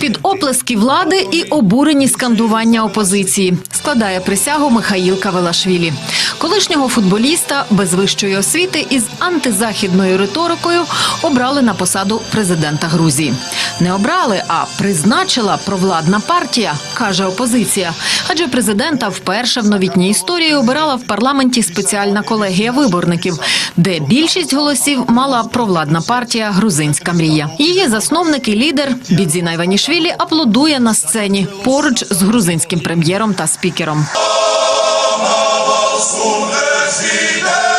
Під оплески влади і обурені скандування опозиції. Складає присягу Михаїл Кавелашвілі, колишнього футболіста без вищої освіти із антизахідною риторикою обрали на посаду президента Грузії. Не обрали, а призначила провладна партія, каже опозиція. Адже президента вперше в новітній історії обирала в парламенті спеціальна колегія виборників, де більшість голосів мала провладна партія Грузинська мрія. Її засновник і лідер Бідзіна Іванішвілі аплодує на сцені поруч з грузинським прем'єром та спікером. su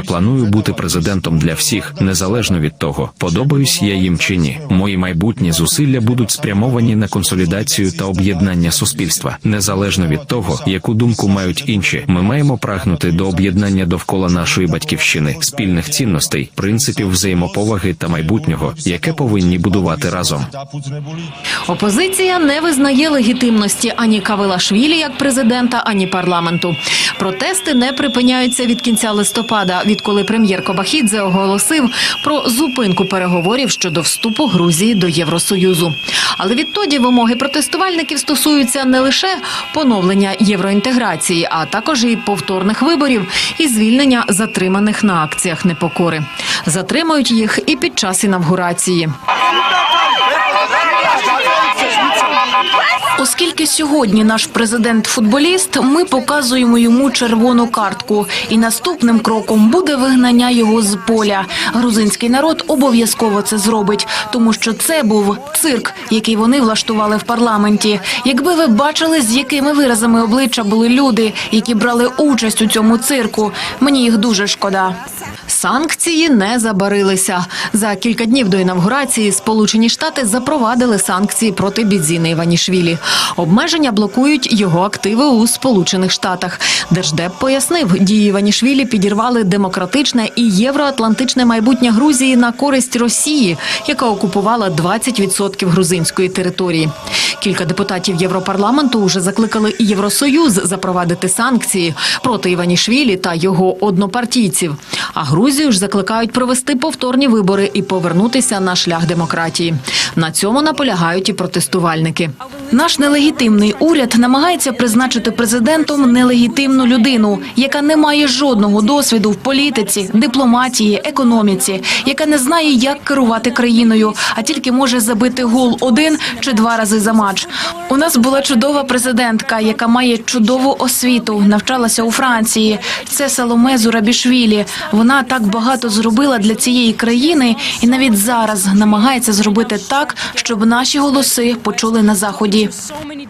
Я планую бути президентом для всіх, незалежно від того, подобаюсь я їм чи ні. Мої майбутні зусилля будуть спрямовані на консолідацію та об'єднання суспільства, незалежно від того, яку думку мають інші. Ми маємо прагнути до об'єднання довкола нашої батьківщини, спільних цінностей, принципів взаємоповаги та майбутнього, яке повинні будувати разом. Опозиція не визнає легітимності ані Кавелашвілі як президента, ані парламенту. Протести не припиняються від кінця листопада, відколи прем'єр Кобахідзе оголосив про зупинку переговорів щодо вступу Грузії до Євросоюзу. Але відтоді вимоги протестувальників стосуються не лише поновлення євроінтеграції, а також і повторних виборів і звільнення затриманих на акціях непокори. Затримують їх і під час інавгурації. Оскільки сьогодні наш президент футболіст, ми показуємо йому червону картку, і наступним кроком буде вигнання його з поля. Грузинський народ обов'язково це зробить, тому що це був цирк, який вони влаштували в парламенті. Якби ви бачили, з якими виразами обличчя були люди, які брали участь у цьому цирку, мені їх дуже шкода. Санкції не забарилися. За кілька днів до інавгурації Сполучені Штати запровадили санкції проти Бідзіни Іванішвілі. Обмеження блокують його активи у Сполучених Штатах. Держдеп пояснив, дії Іванішвілі підірвали демократичне і євроатлантичне майбутнє Грузії на користь Росії, яка окупувала 20% грузинської території. Кілька депутатів Європарламенту вже закликали Євросоюз запровадити санкції проти Іванішвілі та його однопартійців. А Грузію ж закликають провести повторні вибори і повернутися на шлях демократії. На цьому наполягають і протестувальники. Наш нелегітимний уряд намагається призначити президентом нелегітимну людину, яка не має жодного досвіду в політиці, дипломатії, економіці, яка не знає, як керувати країною, а тільки може забити гол один чи два рази за матч. У нас була чудова президентка, яка має чудову освіту, навчалася у Франції. Це Саломе Зурабішвілі. Вона так багато зробила для цієї країни, і навіть зараз намагається зробити так, щоб наші голоси почули на заході. so many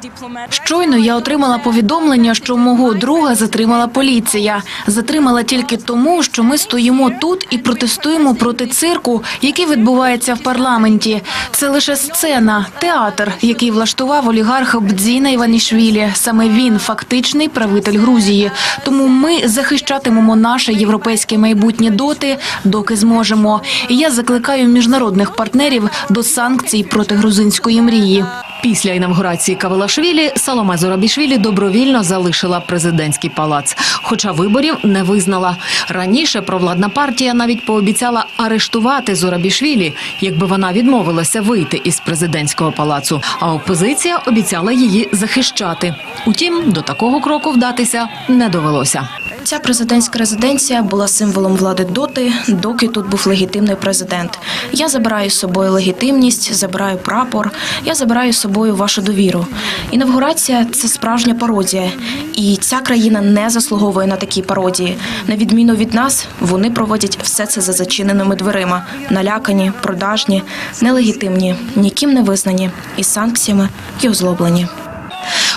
Щойно я отримала повідомлення, що мого друга затримала поліція. Затримала тільки тому, що ми стоїмо тут і протестуємо проти цирку, який відбувається в парламенті. Це лише сцена, театр, який влаштував олігарх Бдзіна Іванішвілі. Саме він фактичний правитель Грузії. Тому ми захищатимемо наше європейське майбутнє доти, доки зможемо. І я закликаю міжнародних партнерів до санкцій проти грузинської мрії. Після інавгурації Кавелашвілі Саломе Зорабішвілі добровільно залишила президентський палац, хоча виборів не визнала. Раніше провладна партія навіть пообіцяла арештувати Зорабішвілі, якби вона відмовилася вийти із президентського палацу. А опозиція обіцяла її захищати. Утім, до такого кроку вдатися не довелося. Ця президентська резиденція була символом влади доти, доки тут був легітимний президент. Я забираю з собою легітимність, забираю прапор, я забираю з собою вашу довіру. Інавгурація це справжня пародія, і ця країна не заслуговує на такі пародії. На відміну від нас, вони проводять все це за зачиненими дверима, налякані, продажні, нелегітимні, ніким не визнані, із санкціями і озлоблені.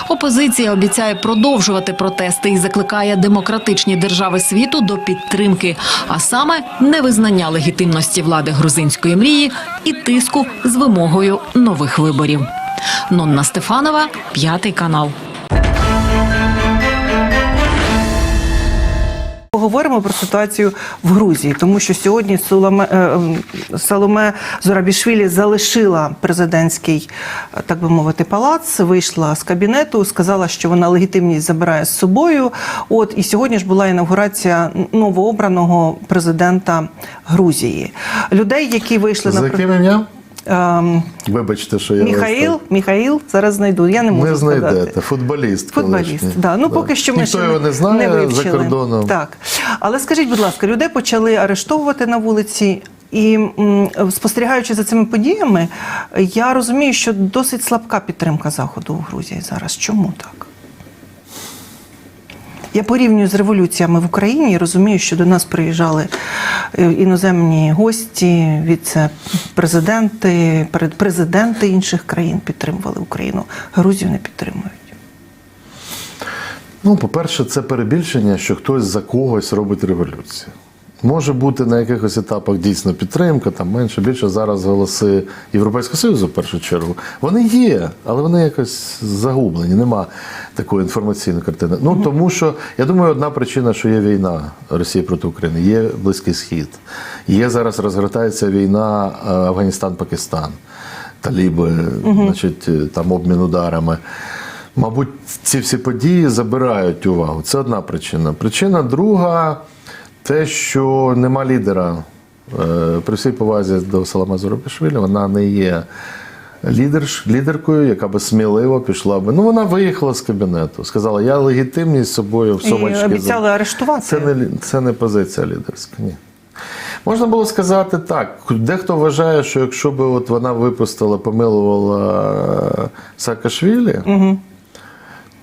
Опозиція обіцяє продовжувати протести і закликає демократичні держави світу до підтримки, а саме невизнання легітимності влади грузинської мрії і тиску з вимогою нових виборів. Нонна Стефанова, п'ятий канал. поговоримо про ситуацію в Грузії, тому що сьогодні Соломе, е, ем, Зорабішвілі залишила президентський, е, так би мовити, палац, вийшла з кабінету, сказала, що вона легітимність забирає з собою. От і сьогодні ж була інавгурація новообраного президента Грузії. Людей, які вийшли За на яким ім'ям? Ем, Вибачте, що я Міхаїл, Міхаїл, зараз знайду. Я не можу не сказати. знайдете. Футболіст. Футболіст, колишній. да. Ну поки що ми Ніхто ще його не знає вивчили. за кордоном. Так. Але скажіть, будь ласка, людей почали арештовувати на вулиці. І спостерігаючи за цими подіями, я розумію, що досить слабка підтримка Заходу у Грузії зараз. Чому так? Я порівнюю з революціями в Україні і розумію, що до нас приїжджали е, іноземні гості, віце-президенти, президенти інших країн підтримували Україну. Грузію не підтримують. Ну, по-перше, це перебільшення, що хтось за когось робить революцію. Може бути на якихось етапах дійсно підтримка, там менше, більше зараз голоси Європейського Союзу в першу чергу. Вони є, але вони якось загублені. Нема такої інформаційної картини. Ну тому що я думаю, одна причина, що є війна Росії проти України, є Близький Схід. Є зараз розгортається війна е, Афганістан-Пакистан, таліби, значить, е, там обмін ударами. Мабуть, ці всі події забирають увагу. Це одна причина. Причина друга те, що нема лідера. Е, При всій повазі до Салама Зоробішвілі, вона не є лідерш, лідеркою, яка би сміливо пішла би. Ну, вона виїхала з кабінету, сказала, я легітимність собою в І сумочки. обіцяли арештувати. Це не, це не позиція лідерська. Ні. Можна було сказати так. Дехто вважає, що якщо б от вона випустила, помилувала Саакашвілі,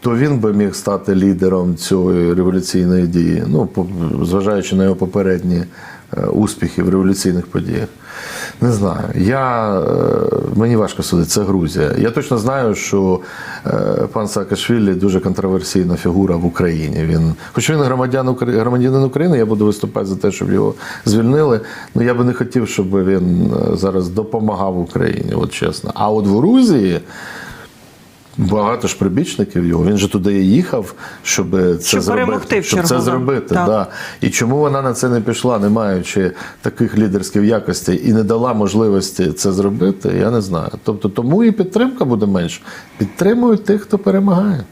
то він би міг стати лідером цієї революційної дії, ну, зважаючи на його попередні е, успіхи в революційних подіях. Не знаю. Я, е, мені важко судити, це Грузія. Я точно знаю, що е, пан Саакашвілі дуже контроверсійна фігура в Україні. Він, хоч він громадян, громадянин України, я буду виступати за те, щоб його звільнили. Ну я би не хотів, щоб він зараз допомагав Україні, от чесно. А от в Грузії. Багато ж прибічників його. Він же туди і їхав, щоб це Щоб зробити. в щоб це зробити. Так. Да. І чому вона на це не пішла, не маючи таких лідерських якостей і не дала можливості це зробити, я не знаю. Тобто тому і підтримка буде менше. Підтримують тих, хто перемагає.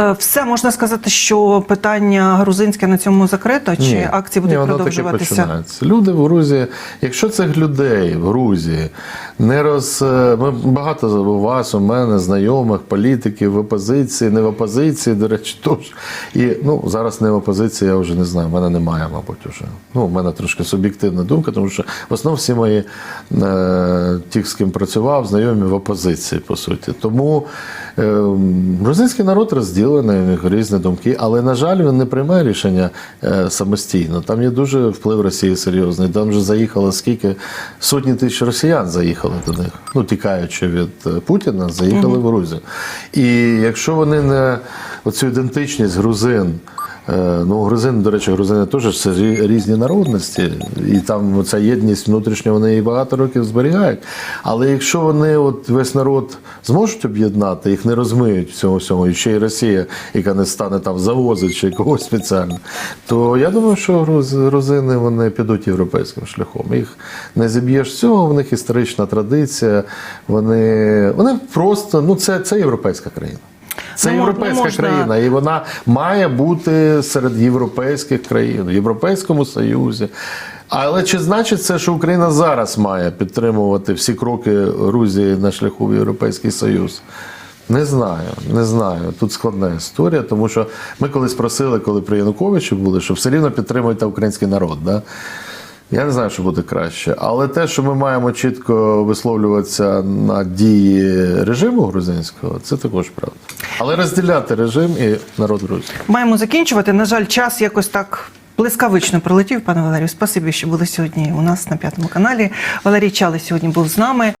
Е, Все можна сказати, що питання грузинське на цьому закрито, чи акції будуть Ні, воно таки продовжуватися? починається. Люди в Грузії, якщо цих людей в Грузії не роз. е, Ми багато у вас, у мене, знайомих, політиків в опозиції, не в опозиції, до речі, теж. І ну, зараз не в опозиції, я вже не знаю, в мене немає, мабуть, уже. Ну, у мене трошки суб'єктивна думка, тому що в основному всі мої е, ті, з ким працював, знайомі в опозиції, по суті. Тому грузинський народ розділений, різні думки, але, на жаль, він не приймає рішення е, самостійно. Там є дуже вплив Росії серйозний. Там вже заїхало скільки сотні тисяч росіян заїхали до них, ну тікаючи від е, Путіна, заїхали в Грузію. І якщо вони не оцю ідентичність грузин. Е, Ну, грузини, до речі, грузини теж це різні народності, і там ця єдність внутрішня вони її багато років зберігають. Але якщо вони от весь народ зможуть об'єднати, їх не розмиють в цьому всьому, і ще й Росія, яка не стане там завозити чи когось спеціально, то я думаю, що грузини вони підуть європейським шляхом. Їх не зіб'єш цього, в них історична традиція. Вони, вони просто ну це, це європейська країна. Це Ну, європейська можна- країна, і вона має бути серед європейських країн, в Європейському Союзі. Але чи значить це, що Україна зараз має підтримувати всі кроки Грузії на шляху в Європейський Союз? Не знаю, не знаю. Тут складна історія, тому що ми колись просили, коли при Януковичі були, що все рівно підтримуйте український народ. Да? Я не знаю, що буде краще. Але те, що ми маємо чітко висловлюватися на дії режиму грузинського, це також правда. Але розділяти режим і народ Грузії. Маємо закінчувати. На жаль, час якось так. Блискавично пролетів, пане Валерію. Спасибі, що були сьогодні у нас на п'ятому каналі. Валерій Чали сьогодні був з нами.